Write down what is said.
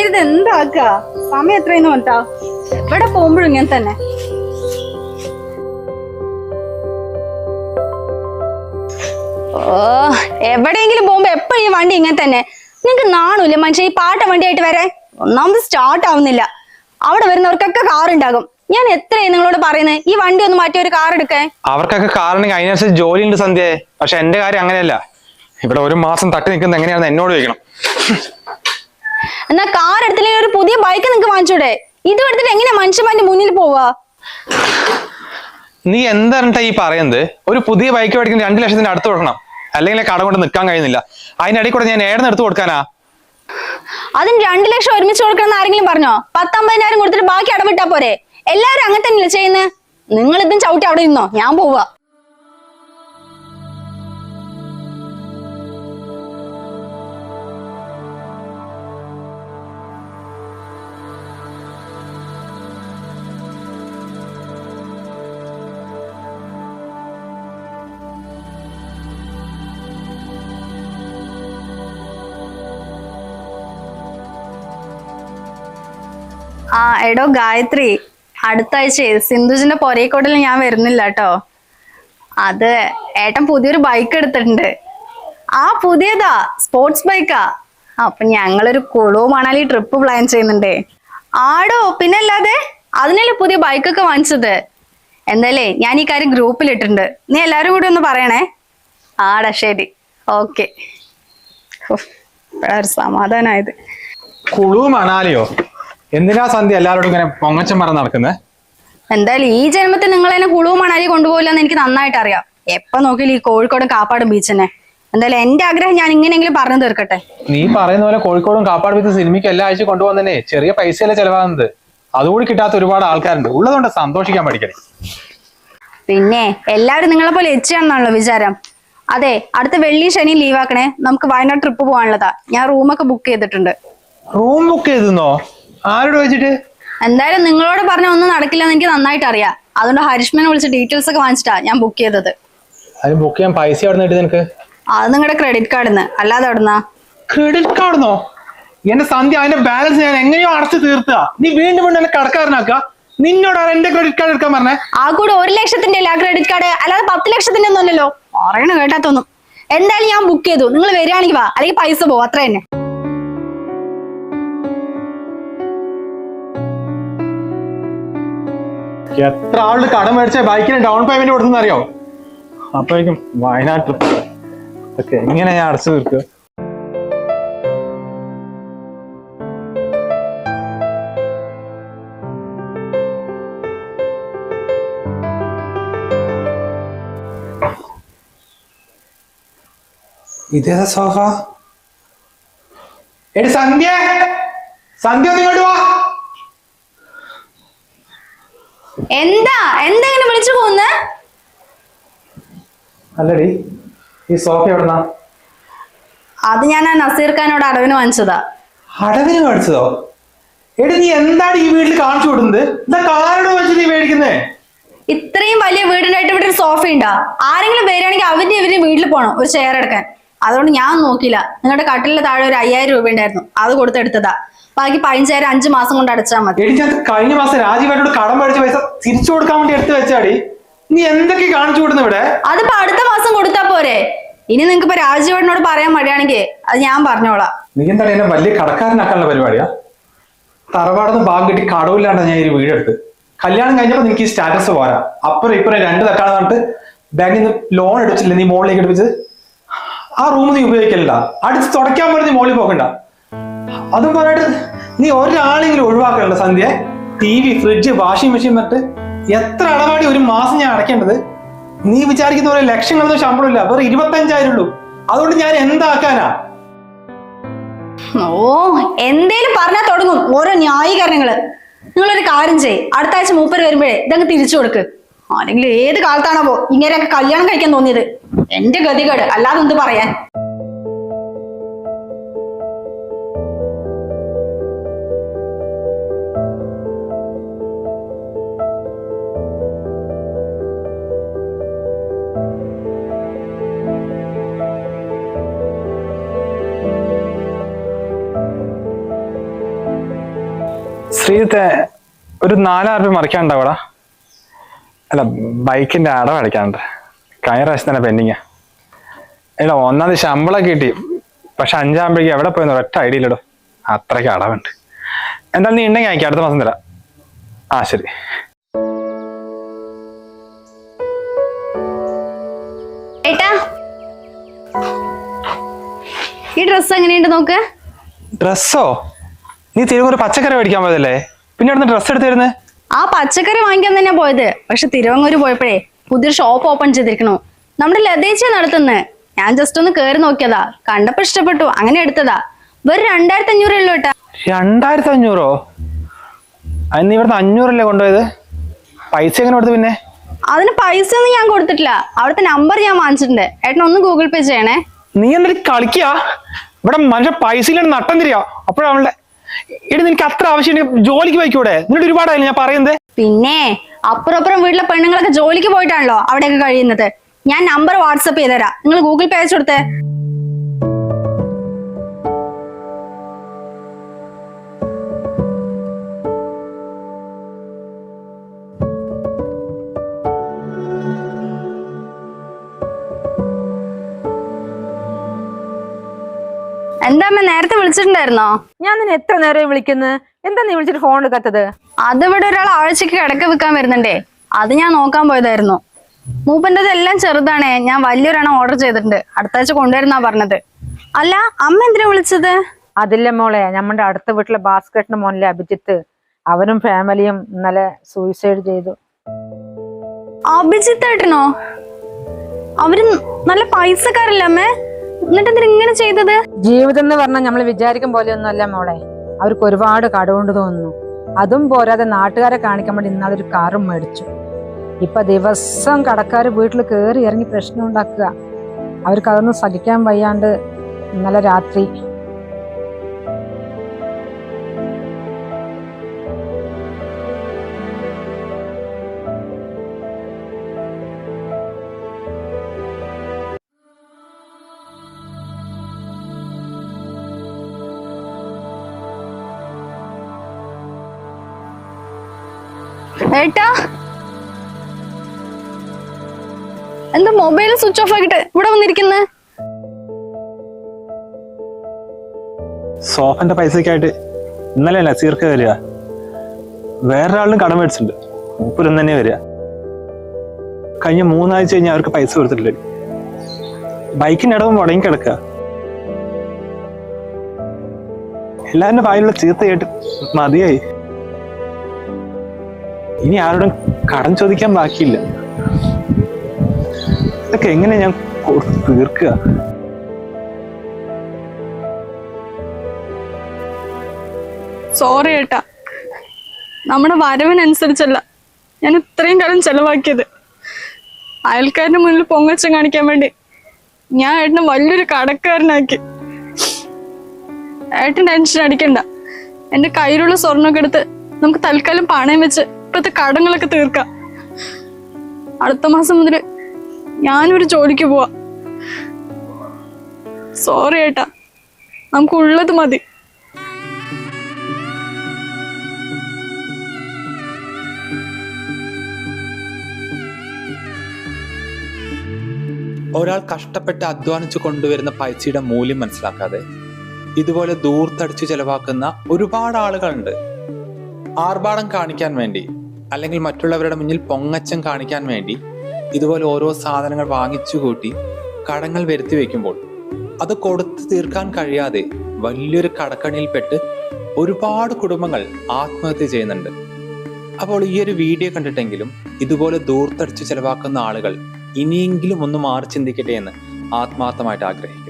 ഇത് എന്താക്ക? സമയം എത്രയെന്ന് പറഞ്ഞാ എവിടെ പോകുമ്പോഴും ഇങ്ങനെ തന്നെ. ഓ എവിടെയെങ്കിലും പോകുമ്പോ എപ്പോഴും ഈ വണ്ടി ഇങ്ങനെ തന്നെ. നിങ്ങക്ക് നാണൂല മനുഷ്യൻ ഈ പാട്ട വണ്ടിയായിട്ട് വരെ? ഒന്നാമത് സ്റ്റാർട്ട് ആവുന്നില്ല. അവിടെ വരുന്നവർക്കൊക്കെ കാർ ഉണ്ടാകും. ഞാൻ എത്രയായി നിങ്ങളോട് പറയുന്നത് ഈ വണ്ടി ഒന്ന് മാറ്റി ഒരു കാർ എടുക്കേ? അവർക്കൊക്കെ കാറിന് അതിനനുസരിച്ച് ജോലി ഉണ്ട് സന്ധ്യയെ പക്ഷെ എന്റെ കാര്യം അങ്ങനെയല്ല. ഇവിടെ ഒരു മാസം തട്ടി നിൽക്കുന്നത് എങ്ങനെയാണെന്ന് എന്നോട് ചോദിക്കണം. എന്നാ കാർ എടുത്തില്ലെങ്കിൽ ഒരു പുതിയ ബൈക്ക് നിങ്ങൾക്ക് വാങ്ങിച്ചൂടെ? ഇത് എടുത്തിട്ട് എങ്ങനെ മനുഷ്യന്മാരുടെ മുന്നിൽ പോവാ? നീ എന്താ ഈ പറയുന്നത്? ഒരു പുതിയ ബൈക്ക് മേടിക്കുന്ന രണ്ട് ലക്ഷത്തിന്റെ അടുത്ത് കൊടുക്കണം. അല്ലെങ്കിൽ കട കൊണ്ട് നിൽക്കാൻ കഴിയുന്നില്ല. അതിനിടയിൽ കൂടെ ഞാൻ ഏടന്ന് എടുത്ത് കൊടുക്കാനാ? അതിന് രണ്ടു ലക്ഷം ഒരുമിച്ച് കൊടുക്കണം ആരെങ്കിലും പറഞ്ഞോ? പത്തമ്പതിനായിരം കൊടുത്തിട്ട് ബാക്കി അടവിട്ടാ പോരെ? എല്ലാവരും അങ്ങനെ തന്നെയല്ലേ ചെയ്യുന്നത് നിങ്ങൾ ഇതും ചവിട്ടി അവിടെ നിന്നോ? ഞാൻ പോവാ. ആ എടോ ഗായത്രി അടുത്ത സിന്ധുജിന്റെ പൊരേക്കോട്ടിൽ ഞാൻ വരുന്നില്ല കേട്ടോ അത് ഏട്ടൻ പുതിയൊരു ബൈക്ക് എടുത്തിട്ടുണ്ട്. ആ പുതിയതാ സ്പോർട്സ് ബൈക്കാ അപ്പൊ ഞങ്ങളൊരു കുളു മണാലി ട്രിപ്പ് പ്ലാൻ ചെയ്യുന്നുണ്ടേ. ആടോ പിന്നല്ലാതെ അതിനല്ലേ പുതിയ ബൈക്കൊക്കെ വാങ്ങിച്ചത്? എന്തായാലേ ഞാൻ ഈ കാര്യം ഗ്രൂപ്പിൽ ഇട്ടിട്ടുണ്ട്. നീ എല്ലാരും കൂടി ഒന്ന് പറയണേ. ആടാ ശരി. ഓക്കെ സമാധാനായത്. കുളു മണാലിയോ? എന്തിനാ സന്ധ്യ എല്ലാവരോടും ഇങ്ങനെ പൊങ്ങച്ചം മറന്ന് നടക്കുന്നത് എന്തായാലും ഈ ജന്മത്തിൽ നിങ്ങൾ എന്നെ കുളുവ് മണാലി കൊണ്ടുപോകില്ലെന്ന് എനിക്ക് നന്നായിട്ട് അറിയാം. എപ്പൊ നോക്കിയാലും ഈ കോഴിക്കോടും കാപ്പാടും ബീച്ചിനെ എന്തായാലും എന്റെ ആഗ്രഹം ഞാൻ ഇങ്ങനെയെങ്കിലും പറഞ്ഞു തീർക്കട്ടെ. നീ പറയുന്ന പോലെ കോഴിക്കോടും കാപ്പാട് ബീച്ച് സിനിമയ്ക്ക് എല്ലാ ആഴ്ച കൊണ്ടുപോകുന്നതന്നെ ചെറിയ പൈസയല്ലേ ചെലവാകുന്നത്. അതുകൂടി കിട്ടാത്ത ഒരുപാട് ആൾക്കാരുണ്ട്. ഉള്ളതുകൊണ്ട് സന്തോഷിക്കാൻ പഠിക്കണേ. പിന്നെ എല്ലാവരും നിങ്ങളെ പോലെ എച്ചാണെന്നാണല്ലോ വിചാരം. അതെ അടുത്ത വെള്ളി ശനി ലീവാക്കണേ നമുക്ക് വയനാട് ട്രിപ്പ് പോകാനുള്ളതാ. ഞാൻ റൂമൊക്കെ ബുക്ക് ചെയ്തിട്ടുണ്ട്. റൂം ബുക്ക് ചെയ്തെന്നോ ആരോട് വെച്ചിട്ട് എന്തായാലും നിങ്ങളോട് പറഞ്ഞ ഒന്നും നടക്കില്ല എനിക്ക് നന്നായിട്ട് അറിയാം അതുകൊണ്ട് ഹരിഷ്മനെ വിളിച്ച് ഡീറ്റെയിൽസ് ഒക്കെ വാങ്ങിച്ചിട്ടാ ഞാൻ ബുക്ക് ചെയ്തത്. അത് ബുക്ക് ചെയ്യാൻ പൈസ എവിടെ നിന്ന് നിനക്ക്? അത് നിങ്ങളുടെ ക്രെഡിറ്റ് കാർഡിന്ന് അല്ലാതെ എവിടുന്നാ? ക്രെഡിറ്റ് കാർഡോ എന്റെ സന്ധ്യ അതിന്റെ ബാലൻസ് ഞാൻ എങ്ങനെയോ അടച്ചു തീർത്ത. നീ വീണ്ടും വീണ്ടും എന്നെ കടക്കാരനാക്ക നിന്നോടാണ് എന്റെ ക്രെഡിറ്റ് കാർഡ് എടുക്കാൻ പറഞ്ഞേ. ആ കൂടെ ഒരു ലക്ഷത്തിന്റെ അല്ല ക്രെഡിറ്റ് കാർഡ് അല്ലാതെ പത്ത് ലക്ഷത്തിന്റെ ഒന്നും അല്ലല്ലോ. പറയണ കേട്ടാത്തൊന്നും. എന്തായാലും ഞാൻ ബുക്ക് ചെയ്തു. നിങ്ങൾ വരികയാണെങ്കിൽ വാ. അല്ലെങ്കിൽ പൈസ പോവും. അത്ര തന്നെ എത്ര ആളുടെ കടം മേടിച്ച ബൈക്കിന് ഡൗൺ പേയ്മെന്റ് കൊടുത്തെന്ന് അറിയോ? അപ്പോഴേക്കും വയനാട്ടിൽ. ട്രിപ്പ് ഓക്കെ എങ്ങനെ ഞാൻ അടച്ചു തീർക്കുക. ഇതേതാ സോഫ എടി സന്ധ്യ! സന്ധ്യ ഒന്ന് ഇങ്ങോട്ട് വാ. എന്താ? എന്താ ഇങ്ങനെ വിളിച്ചു പോകുന്ന? അല്ലടി ഈ സോഫ എവിടുന്നാ? അത് ഞാൻ ആ നസീർ ഖാനോട് അടവിന് വാങ്ങിച്ചതാ. അടവിന് മേടിച്ചതോ എടി നീ എന്താണ് ഈ വീട്ടിൽ കാണിച്ചു കൊടുക്കുന്നത്? എന്താ കാരോട് വെച്ച് നീ മേടിക്കുന്നേ. ഇത്രയും വലിയ വീടിനായിട്ട് ഇവിടെ ഒരു സോഫ ഉണ്ടാ. ആരെങ്കിലും വരികയാണെങ്കിൽ അവന്റെ ഇവർ വീട്ടിൽ പോകണം ഒരു ചെയർ എടുക്കാൻ. അതുകൊണ്ട് ഞാൻ നോക്കിയില്ല. നിങ്ങളുടെ കട്ടിലിന്റെ താഴെ ഒരു അയ്യായിരം രൂപ ഉണ്ടായിരുന്നു. അത് കൊടുത്തെടുത്തതാ. ബാക്കി പതിനഞ്ചായിരം അഞ്ചു മാസം കൊണ്ട് അടച്ചാൽ മതി. എനിക്ക് കഴിഞ്ഞ മാസം രാജീവായിട്ടോട് കടം മേടിച്ച പൈസ തിരിച്ചു കൊടുക്കാൻ വേണ്ടി എടുത്തു വെച്ചാടി. നീ എന്തൊക്കെ കാണിച്ചു കൊടുക്കുന്നു ഇവിടെ? അതിപ്പോ അടുത്ത മാസം കൊടുത്താ പോരെ. ഇനി നിങ്ങൾക്ക് ഇപ്പൊ രാജീവേട്ടനോട് പറയാൻ മടിയാണെങ്കിൽ അത് ഞാൻ പറഞ്ഞോളാം. നീ എന്താണ് എന്നെ വലിയ കടക്കാരനാക്കാനുള്ള പരിപാടിയാ? തറവാടുന്ന് ഭാഗം കിട്ടി കടവില്ലാണ്ട് ഞാൻ ഒരു വീടെടുത്ത്. കല്യാണം കഴിഞ്ഞപ്പോ നിനക്ക് ഈ സ്റ്റാറ്റസ് പോരാ. അപ്പുറം ഇപ്പുറം രണ്ട് തട്ടാണ് പറഞ്ഞിട്ട് ബാങ്കിൽ നിന്ന് ലോൺ എടുത്തില്ല നീ മോളിലേക്ക് എടുപ്പിച്ച്. ആ റൂം നീ ഉപയോഗിക്കണ്ട അടിച്ച് തുടയ്ക്കാൻ പറഞ്ഞ് മോളിൽ പോകണ്ട അതും പറയാട്ട് നീ ഒരാളെങ്കിലും ഒഴിവാക്കണ്ട Sandhya. T V fridge washing machine മറ്റ് എത്ര അടവാടി ഒരു മാസം ഞാൻ അടയ്ക്കേണ്ടത്? നീ വിചാരിക്കുന്ന പോലെ ലക്ഷങ്ങളൊന്നും ശമ്പളമില്ല വെറും ഇരുപത്തഞ്ചായിരം ഉള്ളൂ. അതുകൊണ്ട് ഞാൻ എന്താക്കാനാ? ഓ എന്തേലും പറഞ്ഞാൽ തുടങ്ങും. ഓരോ ന്യായീകരണങ്ങൾ. നിങ്ങളൊരു കാര്യം ചെയ് അടുത്ത ആഴ്ച മൂപ്പര് വരുമ്പോഴേ ഇതങ്ങ് തിരിച്ചു കൊടുക്ക്. അല്ലെങ്കിൽ ഏത് കാലത്താണോ ഇങ്ങനെയൊക്കെ കല്യാണം കഴിക്കാൻ തോന്നിയത്. എന്റെ ഗതികേട്. അല്ലാതെ എന്ത് പറയാൻ? ശ്രീത്തെ ഒരു നാലായിരം രൂപ മറിക്കാനുണ്ടാവടാ അല്ല ബൈക്കിന്റെ അടവ് അടയ്ക്കാനുണ്ട്. കഴിഞ്ഞ പ്രാവശ്യം തന്നെ പെൻഡിങ്ങാ. ഇല്ല ഒന്നാം തീയതി ശമ്പളം കിട്ടി. പക്ഷെ അഞ്ചാകുമ്പോഴേക്കും എവിടെ പോയെന്ന് ഒറ്റ ഐഡിയ ഇല്ലടോ. അത്രയ്ക്ക് അടവുണ്ട്. എന്തായാലും നീ ഉണ്ടെങ്കിൽ അയക്കാം അടുത്ത മാസം തരാം. ആ ശരി. ഏട്ടാ. ഈ ഡ്രസ് എങ്ങനെയുണ്ട് നോക്ക്. ഡ്രസ്സോ? നീ തിരുവനന്തപുരം പച്ചക്കറി മേടിക്കാൻ പോയതല്ലേ? പിന്നെ അവിടെ ഡ്രസ്സ് എടുത്തിരുന്നേ ആ പച്ചക്കറി വാങ്ങിക്കാൻ തന്നെ പോയത്. പക്ഷെ തിരുവങ്ങൂര് പോയപ്പോഴേ പുതിയൊരു ഷോപ്പ് ഓപ്പൺ ചെയ്തിരിക്കണു. നമ്മുടെ ലതേച്ച നടത്തുന്നത് ഞാൻ ജസ്റ്റ് ഒന്ന് കേറി നോക്കിയതാ. കണ്ടപ്പോ ഇഷ്ടപ്പെട്ടു. അങ്ങനെ എടുത്തതാ. വെറും രണ്ടായിരത്തി അഞ്ഞൂറേ ഉള്ളൂ രണ്ടായിരത്തി അഞ്ഞൂറോ അതിന് ഇവിടുന്ന് അഞ്ഞൂറല്ലേ കൊണ്ടുപോയത്? പൈസ എങ്ങനെ കൊടുത്തു പിന്നെ? അതിന് പൈസ ഒന്നും ഞാൻ കൊടുത്തിട്ടില്ല. അവിടുത്തെ നമ്പർ ഞാൻ വാങ്ങിച്ചിട്ടുണ്ട്. ഏട്ടൻ ഒന്ന് ഗൂഗിൾ പേ ചെയ്യണേ. നീ എന്തായാലും കളിക്കാ? ഇവിടെ മനുഷ്യ പൈസയിലാണ് നട്ടം തിരിയാ. അപ്പോഴാണല്ലേ എടി നിനക്ക് അത്ര ആവശ്യം ജോലിക്ക് പോയിക്കൂടെ? നിന്നോട് ഒരുപാടായില്ല ഞാൻ പറയുന്നത് പിന്നെ അപ്പുറം അപ്പുറം വീട്ടിലെ പെണ്ണുങ്ങളൊക്കെ ജോലിക്ക് പോയിട്ടാണല്ലോ അവിടെയൊക്കെ കഴിയുന്നത്. ഞാൻ നമ്പർ വാട്സപ്പ് ചെയ്തുതരാം. നിങ്ങൾ ഗൂഗിൾ പേ അയച്ചു കൊടുത്തേ. എന്താ വിളിച്ചിട്ടുണ്ടായിരുന്നോ? ഞാൻ നിന്നെ എത്ര നേരം വിളിക്കുന്നത് എന്താ നീ വിളിച്ചിട്ട് ഫോൺ എടുക്കാത്തത്? അതിവിടെ ഒരാൾ ആഴ്ചക്ക് കിടക്ക വെക്കാൻ വരുന്നുണ്ടേ. അത് ഞാൻ നോക്കാൻ പോയതായിരുന്നു. മൂപ്പന്റെത് എല്ലാം ചെറുതാണേ. ഞാൻ വലിയൊരെണ്ണം ഓർഡർ ചെയ്തിട്ടുണ്ട്. അടുത്താഴ്ച കൊണ്ടുവരുന്നാ പറഞ്ഞത്. അല്ല അമ്മ എന്തിനാ വിളിച്ചത്? അതില്ല മോളെ. നമ്മുടെ അടുത്ത വീട്ടിലെ ബാസ്കറ്റിന് മോനിലെ അഭിജിത്ത്. അവനും ഫാമിലിയും ഇന്നലെ സൂയിസൈഡ് ചെയ്തു. അഭിജിത്ത് ഏട്ടനോ അവർ നല്ല പൈസക്കാരല്ലേ അമ്മേ? എന്നിട്ട് ഇങ്ങനെ ചെയ്തത്? ജീവിതം എന്ന് പറഞ്ഞാൽ നമ്മൾ വിചാരിക്കും പോലെ അല്ല മോളെ. അവർക്ക് ഒരുപാട് കടമുണ്ട് തോന്നുന്നു. അതും പോരാതെ നാട്ടുകാരെ കാണിക്കാൻ വേണ്ടി ഇന്നാളൊരു കാറും മേടിച്ചു. ഇപ്പൊ ദിവസം കടക്കാർ വീട്ടിൽ കയറി ഇറങ്ങി പ്രശ്നം ഉണ്ടാക്കുക. അവർക്ക് അതൊന്നും സഹിക്കാൻ വയ്യാണ്ട് ഇന്നലെ രാത്രി ഏട്ടാ? എന്താ മൊബൈൽ സ്വിച്ച് ഓഫ് ആക്കിട്ട് ഇവിടെ വന്നിരിക്കുന്ന? സോഫന്റെ പൈസക്കായിട്ട് ഇന്നലെ നസീർക്ക് വരിക? വേറൊരാളിനും കടം മേടിച്ചിട്ടുണ്ട്. മൂപ്പരും തന്നെ വരിക. കഴിഞ്ഞ മൂന്നാഴ്ച കഴിഞ്ഞാൽ അവർക്ക് പൈസ കൊടുത്തിട്ടില്ല? ബൈക്കിന്റെ ഇടവും മുടങ്ങി കിടക്കുക. എല്ലാവരുടെ വായിലുള്ള ചീത്ത കേട്ട് മതിയായി. ഇനി ആരോടും കടം ചോദിക്കാൻ ബാക്കിയില്ല. ഇതൊക്കെ എങ്ങനെ ഞാൻ തീർക്കുക? സോറി ഏട്ടാ. നമ്മുടെ വരവിനനുസരിച്ചല്ല ഞാൻ ഇത്രയും കാലം ചെലവാക്കിയത്. അയൽക്കാരന്റെ മുന്നിൽ പൊങ്ങച്ച കാണിക്കാൻ വേണ്ടി ഞാൻ ഏട്ടനെ വലിയൊരു കടക്കാരനാക്കി. ഏട്ടൻ ടെൻഷൻ അടിക്കണ്ട. എന്റെ കയ്യിലുള്ള സ്വർണമൊക്കെ എടുത്ത് നമുക്ക് തൽക്കാലം പണയം വെച്ച് ഇപ്പോഴത്തെ കടങ്ങളൊക്കെ തീർക്കാം. അടുത്ത മാസം മുതൽ ഞാനൊരു ജോലിക്ക് പോവാ. സോറി ഏട്ടാ. നമുക്ക് ഉള്ളത് മതി. ഒരാൾ കഷ്ടപ്പെട്ട് അധ്വാനിച്ചു കൊണ്ടുവരുന്ന പൈസയുടെ മൂല്യം മനസ്സിലാക്കാതെ ഇതുപോലെ ദൂർത്തടിച്ചു ചെലവാക്കുന്ന ഒരുപാട് ആളുകളുണ്ട്. ആർഭാടം കാണിക്കാൻ വേണ്ടി. അല്ലെങ്കിൽ മറ്റുള്ളവരുടെ മുന്നിൽ പൊങ്ങച്ചം കാണിക്കാൻ വേണ്ടി ഇതുപോലെ ഓരോ സാധനങ്ങൾ വാങ്ങിച്ചു കൂട്ടി കടങ്ങൾ വരുത്തി വെക്കുമ്പോൾ അത് കൊടുത്തു തീർക്കാൻ കഴിയാതെ വലിയൊരു കടക്കണിയിൽപ്പെട്ട് ഒരുപാട് കുടുംബങ്ങൾ ആത്മഹത്യ ചെയ്യുന്നുണ്ട്. അപ്പോൾ ഈ ഒരു വീഡിയോ കണ്ടിട്ടെങ്കിലും ഇതുപോലെ ദൂർത്തടിച്ച് ചെലവാക്കുന്ന ആളുകൾ ഇനിയെങ്കിലും ഒന്ന് മാറി ചിന്തിക്കട്ടെ എന്ന് ആത്മാർത്ഥമായിട്ട് ആഗ്രഹിക്കുന്നു.